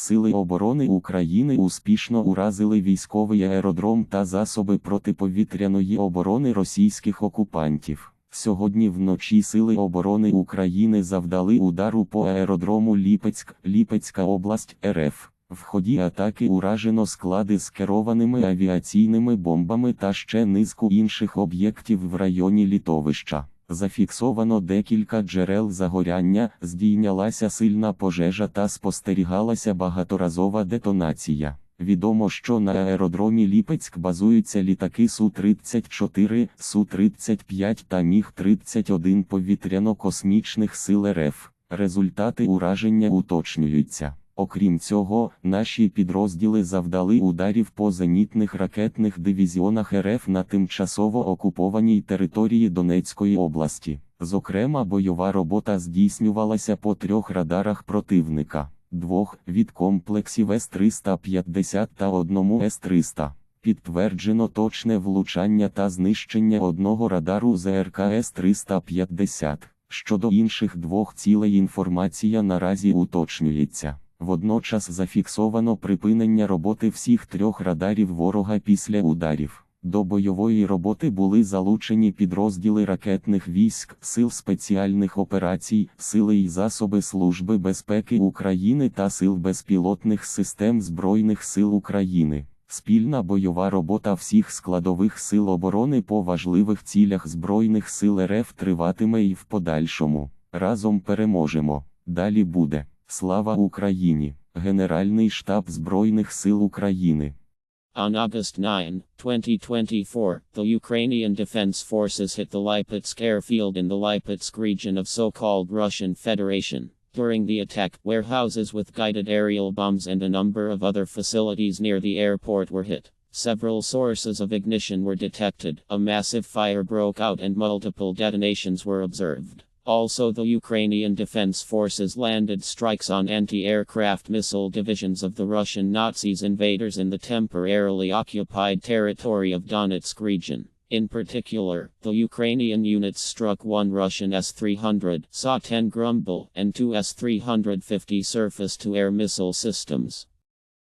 Сили оборони України успішно уразили військовий аеродром та засоби протиповітряної оборони російських окупантів. Сьогодні вночі Сили оборони України завдали удару по аеродрому Ліпецьк, Ліпецька область РФ. В ході атаки уражено склади з керованими авіаційними бомбами та ще низку інших об'єктів в районі літовища. Зафіксовано декілька джерел загоряння, здійнялася сильна пожежа та спостерігалася багаторазова детонація. Відомо, що на аеродромі Ліпецьк базуються літаки Су-34, Су-35 та Міг-31 повітряно-космічних сил РФ. Результати ураження уточнюються. Окрім цього, наші підрозділи завдали ударів по зенітних ракетних дивізіонах РФ на тимчасово окупованій території Донецької області. Зокрема, бойова робота здійснювалася по трьох радарах противника, двох від комплексів С-350 та одному С-300. Підтверджено точне влучання та знищення одного радару ЗРК С-350. Щодо інших двох цілей інформація наразі уточнюється. Водночас зафіксовано припинення роботи всіх трьох радарів ворога після ударів. До бойової роботи були залучені підрозділи ракетних військ, сил спеціальних операцій, сили й засоби Служби безпеки України та сил безпілотних систем Збройних сил України. Спільна бойова робота всіх складових сил оборони по важливих цілях Збройних сил РФ триватиме і в подальшому. Разом переможемо. Далі буде. Слава Україні! Генеральний штаб Збройних сил України. On August 9, 2024, the Ukrainian Defense Forces hit the Lipetsk airfield in the Lipetsk region of so called Russian Federation. During the attack, warehouses with guided aerial bombs and a number of other facilities near the airport were hit. Several sources of ignition were detected, a massive fire broke out, and multiple detonations were observed. Also, the Ukrainian Defense Forces landed strikes on anti aircraft missile divisions of the Russian Nazis invaders in the temporarily occupied territory of Donetsk region. In particular, the Ukrainian units struck one Russian S 300, SA 10 Grumble, and two S 350 surface to air missile systems.